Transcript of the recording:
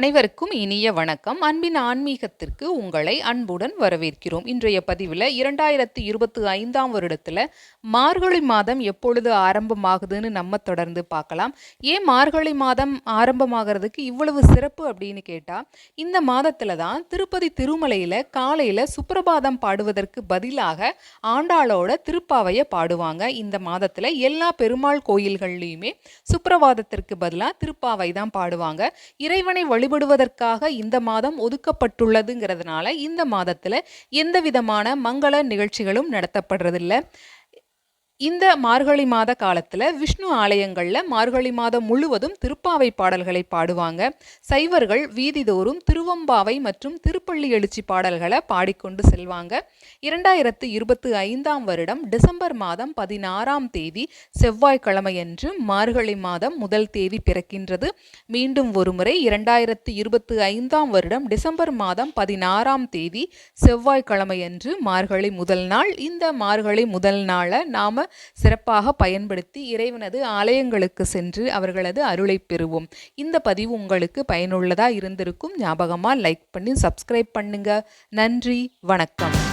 அனைவருக்கும் இனிய வணக்கம். அன்பின் ஆன்மீகத்திற்கு உங்களை அன்புடன் வரவேற்கிறோம். இன்றைய பதிவில் இரண்டாயிரத்தி இருபத்தி ஐந்தாம் வருடத்தில் மார்கழி மாதம் எப்பொழுது ஆரம்பமாகுதுன்னு நம்ம தொடர்ந்து பார்க்கலாம். ஏன் மார்கழி மாதம் ஆரம்பமாகிறதுக்கு இவ்வளவு சிறப்பு அப்படின்னு கேட்டால் இந்த மாதத்தில் தான் திருப்பதி திருமலையில் காலையில் சுப்பிரபாதம் பாடுவதற்கு பதிலாக ஆண்டாளோட திருப்பாவையை பாடுவாங்க. இந்த மாதத்தில் எல்லா பெருமாள் கோயில்கள்லையுமே சுப்பிரபாதத்திற்கு பதிலாக திருப்பாவை தான் பாடுவாங்க. இறைவனை வழிபடுவதற்காக இந்த மாதம் ஒதுக்கப்பட்டுள்ளதுங்கிறதுனால இந்த மாதத்தில் எந்த விதமான மங்கள நிகழ்ச்சிகளும் நடத்தப்படுறதில்லை. இந்த மார்கழி மாத காலத்தில் விஷ்ணு ஆலயங்களில் மார்கழி மாதம் முழுவதும் திருப்பாவை பாடல்களை பாடுவாங்க. சைவர்கள் வீதிதோறும் திருவம்பாவை மற்றும் திருப்பள்ளி எழுச்சி பாடல்களை பாடிக்கொண்டு செல்வாங்க. இரண்டாயிரத்து இருபத்தி ஐந்தாம் வருடம் டிசம்பர் மாதம் பதினாறாம் தேதி செவ்வாய்க்கிழமையன்று மார்கழி மாதம் முதல் தேதி பிறக்கின்றது. மீண்டும் ஒருமுறை இரண்டாயிரத்து இருபத்தி ஐந்தாம் வருடம் டிசம்பர் மாதம் பதினாறாம் தேதி செவ்வாய்க்கிழமையன்று மார்கழி முதல் நாள். இந்த மார்கழி முதல் நாளை நாம் சிறப்பாக பயன்படுத்தி இறைவனது ஆலயங்களுக்கு சென்று அவர்களது அருளை பெறுவோம். இந்த பதிவு உங்களுக்கு பயனுள்ளதாக இருந்திருக்கும் ஞாபகமாக லைக் பண்ணி சப்ஸ்கிரைப் பண்ணுங்க. நன்றி வணக்கம்.